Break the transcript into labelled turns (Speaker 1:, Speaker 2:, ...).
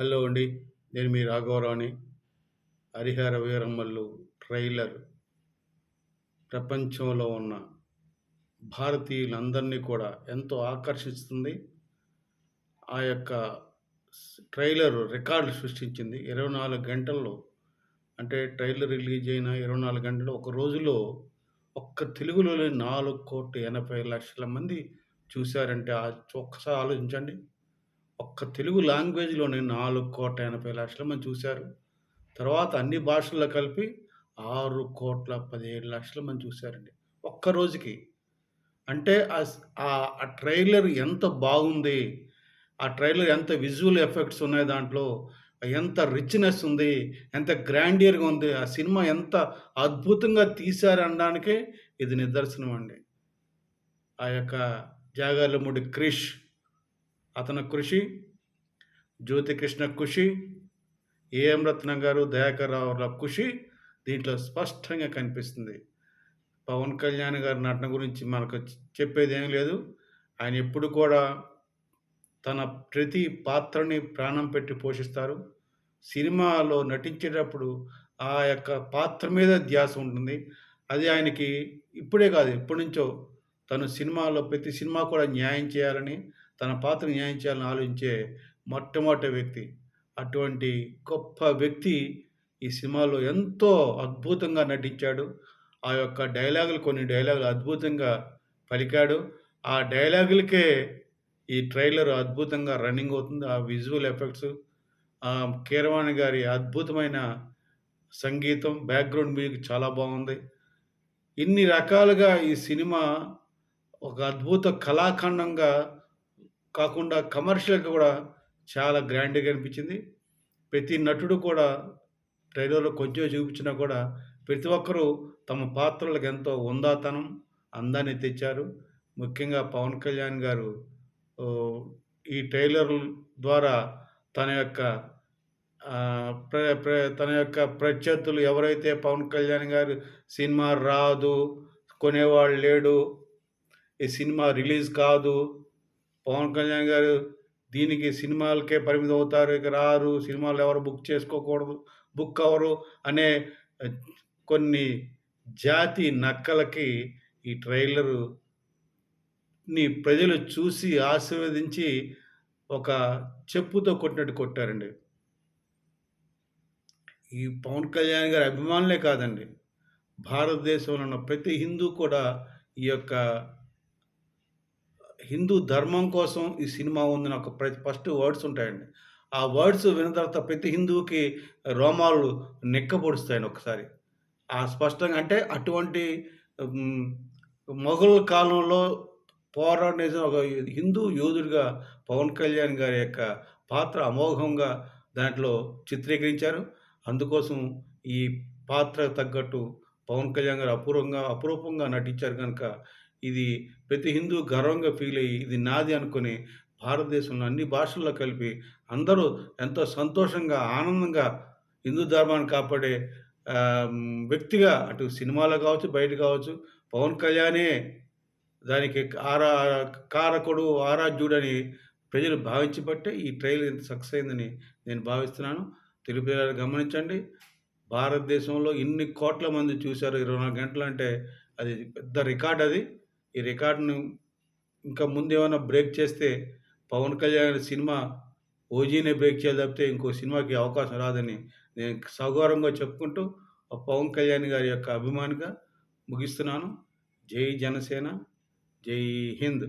Speaker 1: Hello అండి నేను మీ రాఘవరావుని Harihara వీరమ్మల్లు trailer. ప్రపంచంలో ఉన్న భారతీయులందరినీ కూడా ఎంతో ఆకర్షిస్తుంది. ఆ యొక్క ట్రైలర్ రికార్డు సృష్టించింది ఇరవై నాలుగు గంటల్లో. అంటే ట్రైలర్ రిలీజ్ అయిన ఇరవై నాలుగు గంటలు ఒక రోజులో ఒక్క తెలుగులోనే నాలుగు కోట్ల ఎనభై లక్షల మంది చూశారంటే ఆ ఒక్కసారి ఆలోచించండి. ఒక్క తెలుగు లాంగ్వేజ్లోనే నాలుగు కోట్ల ఎనభై లక్షల మంది చూశారు. తర్వాత అన్ని భాషల్లో కలిపి ఆరు కోట్ల పదిహేడు లక్షల మంది చూశారండి. ఒక్క రోజుకి. అంటే ఆ ఆ ట్రైలర్ ఎంత బాగుంది ఆ ట్రైలర్ ఎంత విజువల్ ఎఫెక్ట్స్ ఉన్నాయి దాంట్లో ఎంత రిచ్నెస్ ఉంది ఎంత గ్రాండియర్గా ఉంది ఆ సినిమా ఎంత అద్భుతంగా తీశారనడానికే ఇది నిదర్శనం అండి ఆ యొక్క జాగాలముడి క్రిష్ అతని కృషి జ్యోతికృష్ణ కృషి ఏఎం రత్నం గారు దయాకర్ రావుల కృషి దీంట్లో స్పష్టంగా కనిపిస్తుంది. పవన్ కళ్యాణ్ గారి నటన గురించి మనకు చెప్పేది ఏం లేదు. ఆయన ఎప్పుడు కూడా తన ప్రతి పాత్రని ప్రాణం పెట్టి పోషిస్తారు. సినిమాలో నటించేటప్పుడు ఆ యొక్క పాత్ర మీద ధ్యాస ఉంటుంది. అది ఆయనకి ఇప్పుడే కాదు ఎప్పటి నుంచో తను సినిమాలో ప్రతి సినిమా కూడా న్యాయం చేయాలని తన పాత్ర న్యాయం చేయాలని ఆలోచించే మొట్టమొదటి వ్యక్తి. అటువంటి గొప్ప వ్యక్తి ఈ సినిమాలో ఎంతో అద్భుతంగా నటించాడు. ఆ యొక్క డైలాగులు కొన్ని డైలాగులు అద్భుతంగా పలికాడు. ఆ డైలాగులకే ఈ ట్రైలర్ అద్భుతంగా రన్నింగ్ అవుతుంది. ఆ విజువల్ ఎఫెక్ట్స్ ఆ కీరవాణి గారి అద్భుతమైన సంగీతం బ్యాక్గ్రౌండ్ మ్యూజిక్ చాలా బాగుంది. ఇన్ని రకాలుగా ఈ సినిమా ఒక అద్భుత కళాఖండంగా కాకుండా కమర్షియల్గా కూడా చాలా గ్రాండ్గా అనిపించింది. ప్రతి నటుడు కూడా ట్రైలర్లో కొంచెం చూపించినా కూడా ప్రతి ఒక్కరూ తమ పాత్రలకు ఎంతో ఉందాతనం అందాన్ని తెచ్చారు. ముఖ్యంగా పవన్ కళ్యాణ్ గారు ఈ ట్రైలర్ ద్వారా తన యొక్క ప్ర ప్ర తన యొక్క ప్రత్యర్థులు ఎవరైతే పవన్ కళ్యాణ్ గారు సినిమా రాదు కొనేవాళ్ళు లేడు ఈ సినిమా రిలీజ్ కాదు పవన్ కళ్యాణ్ గారు దీనికి సినిమాలకే పరిమితం అవుతారు ఇక రారు సినిమాలు ఎవరు బుక్ చేసుకోకూడదు బుక్ అవరు అనే కొన్ని జాతి నక్కలకి ఈ ట్రైలరు ని ప్రజలు చూసి ఆశీర్వదించి ఒక చెప్పుతో కొట్టినట్టు కొట్టారండి. ఈ పవన్ కళ్యాణ్ గారి అభిమానులే కాదండి. భారతదేశంలో ఉన్న ప్రతి హిందూ కూడా ఈ యొక్క హిందూ ధర్మం కోసం ఈ సినిమా ఉందని ఒక ప్రతి ఫస్ట్ వర్డ్స్ ఉంటాయండి. ఆ వర్డ్స్ విన్న తర్వాత ప్రతి హిందువుకి రోమాలు నెక్కపొడుస్తాయని ఒకసారి. ఆ స్పష్టంగా అంటే అటువంటి మొఘల్ కాలంలో పోరాడిన ఒక హిందూ యోధుడిగా పవన్ కళ్యాణ్ గారి యొక్క పాత్ర అమోఘంగా దాంట్లో చిత్రీకరించారు. అందుకోసం ఈ పాత్ర తగ్గట్టు పవన్ కళ్యాణ్ గారు అపూర్వంగా అపురూపంగా నటించారు కనుక ఇది ప్రతి హిందూ గర్వంగా ఫీల్ అయ్యి ఇది నాది అనుకుని భారతదేశంలో అన్ని భాషల్లో కలిపి అందరూ ఎంతో సంతోషంగా ఆనందంగా హిందూ ధర్మాన్ని కాపాడే వ్యక్తిగా అటు సినిమాలో కావచ్చు బయట కావచ్చు పవన్ కళ్యాణే దానికి ఆరా కారకుడు ఆరాధ్యుడని ప్రజలు భావించబట్టే ఈ ట్రైలర్ ఇంత సక్సెస్ అయిందని నేను భావిస్తున్నాను. తెలుగు ప్రజలు గమనించండి. భారతదేశంలో ఇన్ని కోట్ల మంది చూశారు ఇరవై నాలుగు గంటలు అంటే అది పెద్ద రికార్డ్ అది. ఈ రికార్డును ఇంకా ముందు ఏమైనా బ్రేక్ చేస్తే పవన్ కళ్యాణ్ సినిమా ఓజీనే బ్రేక్ చేయాలి తప్పితే ఇంకో సినిమాకి అవకాశం రాదని నేను సౌగౌరవంగా చెప్పుకుంటూ ఆ పవన్ కళ్యాణ్ గారి యొక్క అభిమానిగా ముగిస్తున్నాను. జై జనసేన జై హింద్.